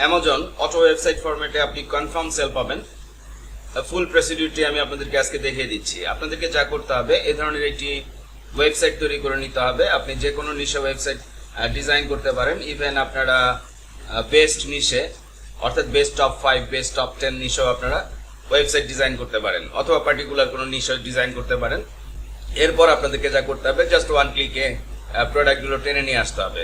Amazon auto website ফরম্যাটে আপনি confirm sell পাবেন। ফুল প্রসিডিউরটি আমি আপনাদেরকে আজকে দেখিয়ে দিচ্ছি। আপনাদেরকে যা করতে হবে, এ ধরনের একটি ওয়েবসাইট তৈরি করে নিতে হবে। আপনি যে কোনো নিশে ওয়েবসাইট ডিজাইন করতে পারেন। ইভেন আপনারা বেস্ট নিশে, অর্থাৎ best top five best top ten নিশেও আপনারা ওয়েবসাইট ডিজাইন করতে পারেন। অথবা পার্টিকুলার কোনো নিশে ডিজাইন করতে পারেন। এরপর আপনাদেরকে যা করতে হবে জাস্ট ওয়ান ক্লিকে প্রোডাক্টগুলো টেনে নিয়ে আসতে হবে।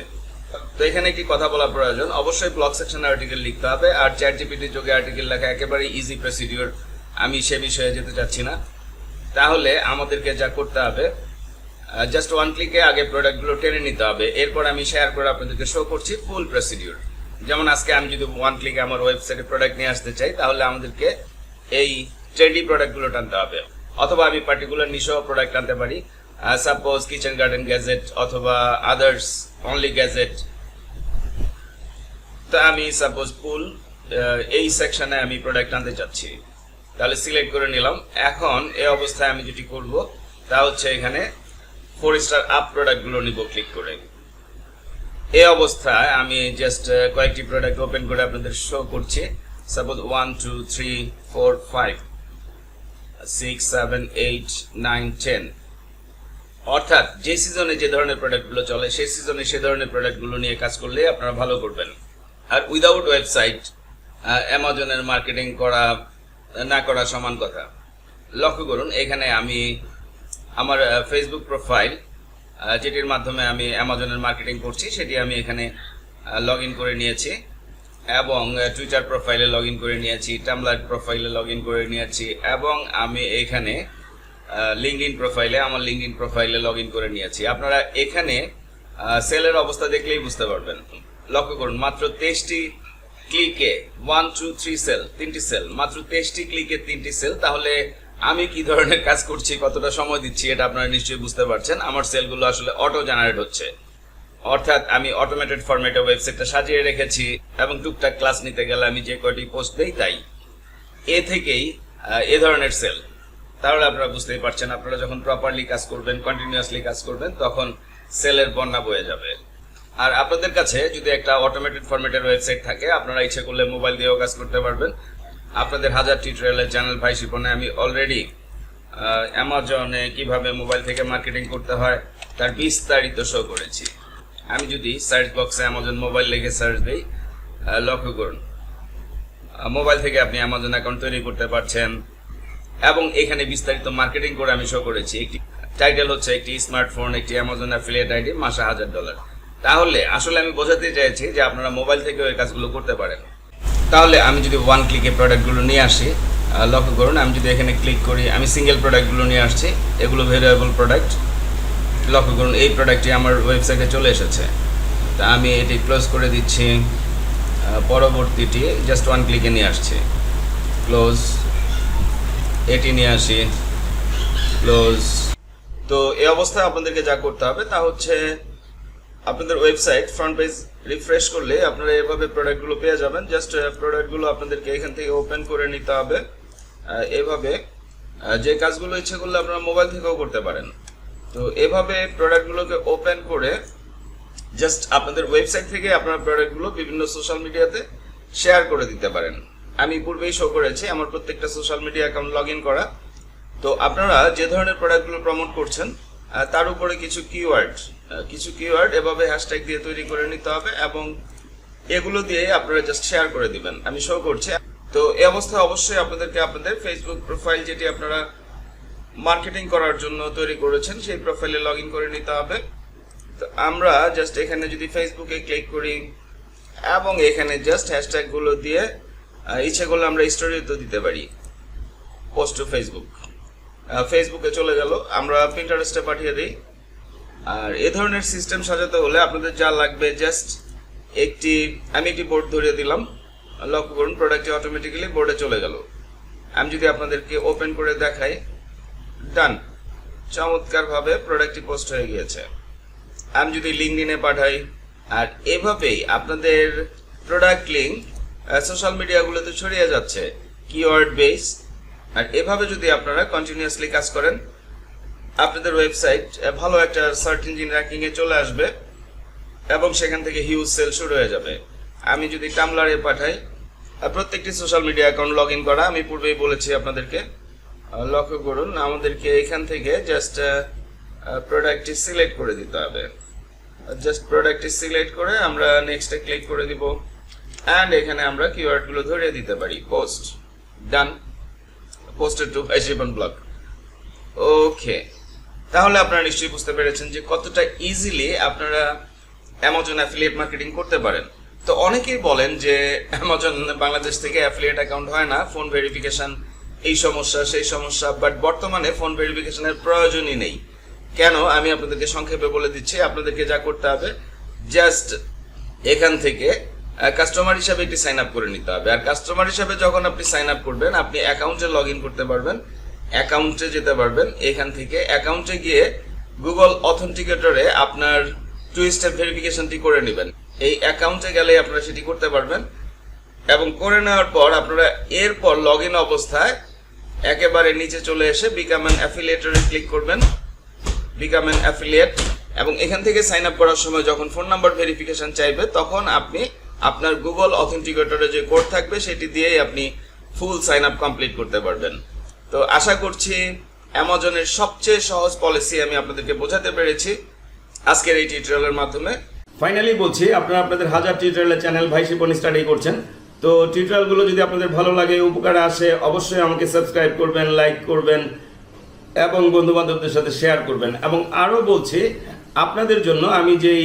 তো এখানে একটি কথা বলা প্রয়োজন। অবশ্যই ব্লগ সেকশনে আর্টিকেল লিখতে হবে, আর চ্যাট জিপিটির যোগে আর্টিকেল লেখা একেবারে ইজি প্রসিডিওর আমি সে বিষয়ে যেতে চাচ্ছি না। তাহলে আমাদেরকে যা করতে হবে জাস্ট ওয়ান ক্লিকে আগে প্রোডাক্টগুলো টেনে নিতে হবে। এরপর আমি শেয়ার করে আপনাদেরকে শো করছি ফুল প্রসিডিওর যেমন আজকে আমি যদি ওয়ান ক্লিকে আমার ওয়েবসাইটে প্রোডাক্ট নিয়ে আসতে চাই, তাহলে আমাদেরকে এই ট্রেন্ডি প্রোডাক্টগুলো টানতে হবে। অথবা আমি পার্টিকুলার নিশো প্রোডাক্ট আনতে পারি। সাপোজ কিচেন গার্ডেন গ্যাজেট অথবা আদার্স অনলি গ্যাজেট তা আমি সাপোজ পুল এই সেকশনে আমি প্রোডাক্ট আনতে চাচ্ছি। তাহলে সিলেক্ট করে নিলাম। এখন এই অবস্থায় আমি যেটি করব, তা হচ্ছে এখানে ফোর স্টার আপ প্রোডাক্টগুলো নিব ক্লিক করে। এই অবস্থায় আমি জাস্ট কয়েকটি প্রোডাক্ট ওপেন করে আপনাদের শো করছি। Suppose one two three four five six seven eight nine ten অর্থাৎ যে সিজনে যে ধরনের প্রোডাক্টগুলো চলে, সেই সিজনে সে ধরনের প্রোডাক্টগুলো নিয়ে কাজ করলে আপনারা ভালো করবেন। আর উইদাউট ওয়েবসাইট অ্যামাজনের মার্কেটিং করা, না করা সমান কথা। লক্ষ্য করুন, এখানে আমি আমার ফেসবুক প্রোফাইল যেটির মাধ্যমে আমি অ্যামাজনের মার্কেটিং করছি, সেটি আমি এখানে লগ করে নিয়েছি। এবং টুইটার প্রোফাইলে লগ করে নিয়েছি টামলার প্রোফাইলে লগ করে নিয়েছি, এবং আমি এখানে ইন প্রোফাইলে আমার লিঙ্কড ইন প্রোফাইলে লগ করে নিয়েছি। আপনারা এখানে সেলের অবস্থা দেখলেই বুঝতে পারবেন। লক্ষ্য করুন, মাত্র তেইশটি ক্লিকে ওয়ান টু থ্রি সেল তিনটি সেল মাত্র তেইশটি ক্লিকে তিনটি সেল তাহলে আমি কি ধরনের কাজ করছি, কতটা সময় দিচ্ছি, এটা আপনারা নিশ্চয়ই বুঝতে পারছেন। আমার সেলগুলো আসলে অটো জেনারেট হচ্ছে। অর্থাৎ আমি অটোমেটেড ফরম্যাটে ওয়েবসাইটটা সাজিয়ে রেখেছি এবং টুকটাক ক্লাস নিতে গেলে আমি যে কয়টি পোস্ট দেই, তাই। এ থেকেই এ ধরনের সেল তাহলে আপনারা বুঝতেই পারছেন, আপনারা যখন প্রপারলি কাজ করবেন কন্টিনিউয়াসলি কাজ করবেন, তখন সেলের বন্যা বয়ে যাবে। আর আপনাদের কাছে যদি একটা অটোমেটেড ফরম্যাটের ওয়েবসাইট থাকে, আপনারা ইচ্ছে করলে মোবাইল দিয়েও কাজ করতে পারবেন। আপনাদের হাজার টিউটোরিয়ালের চ্যানেল ভাই শিপনে আমি অলরেডি অ্যামাজনে কীভাবে মোবাইল থেকে মার্কেটিং করতে হয়, তার বিস্তারিত শো করেছি। আমি যদি সার্চ বক্সে অ্যামাজন মোবাইল লিখে সার্চ দিই লক্ষ্য করুন। মোবাইল থেকে আপনি অ্যামাজন অ্যাকাউন্ট তৈরি করতে পারছেন। এবং এখানে বিস্তারিত মার্কেটিং করে আমি শো করেছি। একটি টাইটেল হচ্ছে একটি স্মার্টফোন একটি অ্যামাজন অ্যাফিলিয়েট আইডি মাসে হাজার ডলার তাহলে আসলে আমি বোঝাতে চাইছি যে আপনারা মোবাইল থেকেও ওই কাজগুলো করতে পারেন। তাহলে আমি যদি ওয়ান ক্লিকে প্রোডাক্টগুলো নিয়ে আসি লক্ষ্য করুন, আমি যদি এখানে ক্লিক করি, আমি সিঙ্গেল প্রোডাক্টগুলো নিয়ে আসছি, এগুলো ভেরিয়েবল প্রোডাক্ট লক্ষ্য করুন, এই প্রোডাক্টটি আমার ওয়েবসাইটে চলে এসেছে। তা আমি এটি ক্লোজ করে দিচ্ছি পরবর্তীটি জাস্ট ওয়ান ক্লিকে নিয়ে আসছি। ক্লোজ এটি নিয়ে আসি ক্লোজ তো এই অবস্থায় আপনাদেরকে যা করতে হবে তা হচ্ছে আপনাদের ওয়েবসাইট ফ্রন্ট পেজ রিফ্রেশ করলে আপনারা এভাবে প্রোডাক্টগুলো পেয়ে যাবেন। জাস্ট প্রোডাক্টগুলো আপনাদেরকে এখান থেকে ওপেন করে নিতে হবে। এভাবে যে কাজগুলো ইচ্ছে করলে আপনারা মোবাইল থেকেও করতে পারেন। তো এভাবে প্রোডাক্টগুলোকে ওপেন করে জাস্ট আপনাদের ওয়েবসাইট থেকে আপনার প্রোডাক্টগুলো বিভিন্ন সোশ্যাল মিডিয়াতে শেয়ার করে দিতে পারেন। আমি পূর্বেই শো করেছি আমার প্রত্যেকটা social media account log in করা। তো আপনারা যে ধরনের প্রোডাক্টগুলো প্রমোট করছেন তার উপরে কিছু কিওয়ার্ড কিছু কিওয়ার্ড এভাবে হ্যাশট্যাগ দিয়ে তৈরি করে নিতে হবে এবং এগুলো দিয়ে আপনারা জাস্ট শেয়ার করে দিবেন। আমি শো করছি। তো এই অবস্থায় অবশ্যই আপনাদেরকে আপনাদের ফেসবুক প্রোফাইল যেটি আপনারা মার্কেটিং করার জন্য তৈরি করেছেন সেই প্রোফাইলে লগ করে নিতে হবে। তো আমরা জাস্ট এখানে যদি ফেসবুকে ক্লিক করি এবং এখানে জাস্ট হ্যাশট্যাগগুলো দিয়ে আহ, ইচ্ছে করলে আমরা স্টোরি তো দিতে পারি পোস্ট টু ফেসবুক ফেসবুকে চলে গেল। আমরা প্রিন্টারেস্টে পাঠিয়ে দিই। আর এ ধরনের সিস্টেম সাজাতে হলে আপনাদের যা লাগবে জাস্ট একটি, আমি একটি বোর্ড ধরিয়ে দিলাম। লক্ষ্য করুন প্রোডাক্টটি অটোমেটিক্যালি বোর্ডে চলে গেল। আমি যদি আপনাদেরকে ওপেন করে দেখাই ডান চমৎকারভাবে প্রোডাক্টটি পোস্ট হয়ে গিয়েছে। আমি যদি লিঙ্কডিনে পাঠাই, আর এভাবেই আপনাদের প্রোডাক্ট লিঙ্ক সোশ্যাল মিডিয়াগুলোতে ছড়িয়ে যাচ্ছে। কিওয়ার্ড বেস আর এভাবে যদি আপনারা কন্টিনিউয়াসলি কাজ করেন, আপনাদের ওয়েবসাইট ভালো একটা সার্চ ইঞ্জিন র্যাঙ্কিং এ চলে আসবে এবং সেখান থেকে হিউজ সেল শুরু হয়ে যাবে। আমি যদি টামলারে পাঠাই প্রত্যেকটি social media account log in করা, আমি পূর্বেই বলেছি আপনাদেরকে লক্ষ্য করুন, আমাদেরকে এখান থেকে জাস্ট প্রোডাক্টটি সিলেক্ট করে দিতে হবে। জাস্ট প্রোডাক্টটি সিলেক্ট করে আমরা নেক্সটে ক্লিক করে দিব। অ্যান্ড এখানে আমরা কিওয়ার্ডগুলো ধরে দিতে পারি। পোস্ট ডান পোস্টেড টু হাইজিবন ব্লগ ওকে তাহলে আপনারা নিশ্চয়ই বুঝতে পেরেছেন যে কতটা ইজিলি আপনারা অ্যামাজন অ্যাফিলিয়েট মার্কেটিং করতে পারেন। তো অনেকেই বলেন যে অ্যামাজন বাংলাদেশ থেকে অ্যাফিলিয়েট অ্যাকাউন্ট হয় না ফোন ভেরিফিকেশন এই সমস্যা, সেই সমস্যা বাট বর্তমানে ফোন ভেরিফিকেশনের প্রয়োজনই নেই। কেন? আমি আপনাদেরকে সংক্ষেপে বলে দিচ্ছি, আপনাদেরকে যা করতে হবে জাস্ট এখান থেকে কাস্টমার হিসাবে একটি সাইন আপ করে নিতে হবে। আর কাস্টমার হিসাবে যখন আপনি সাইন আপ করবেন, আপনি অ্যাকাউন্টে লগ ইন করতে পারবেন। অ্যাকাউন্টে যেতে পারবেন। এখান থেকে অ্যাকাউন্টে গিয়ে গুগল অথেন্টিকেটরে আপনার টু স্টেপ ভেরিফিকেশনটি করে নেবেন। এই অ্যাকাউন্টে গেলে আপনারা সেটি করতে পারবেন। এবং করে নেওয়ার পর আপনারা এরপর লগ ইন অবস্থায় একেবারে নিচে চলে এসে বিকাম অ্যান অ্যাফিলিয়েটরে ক্লিক করবেন। বিকাম অ্যান অ্যাফিলিয়েট এবং এখান থেকে সাইন আপ করার সময় যখন ফোন নাম্বার ভেরিফিকেশন চাইবে, তখন আপনি আপনার গুগল অথেন্টিকেটরে যে কোড থাকবে, সেটি দিয়েই আপনি ফুল সাইন আপ কমপ্লিট করতে পারবেন। তো আশা করছি অ্যামাজনের সবচেয়ে সহজ পলিসি আমি আপনাদেরকে বোঝাতে পেরেছি আজকের এই টিউটোরিয়ালের মাধ্যমে। ফাইনালি বলছি, আপনারা আপনাদের হাজার টিউটোরিয়ালের চ্যানেল ভাই শিপন স্টাডি করছেন। তো টিউটোরিয়ালগুলো যদি আপনাদের ভালো লাগে, উপকারে আসে, অবশ্যই আমাকে সাবস্ক্রাইব করবেন লাইক করবেন, এবং বন্ধু বান্ধবদের সাথে শেয়ার করবেন। এবং আরও বলছি, আপনাদের জন্য আমি যেই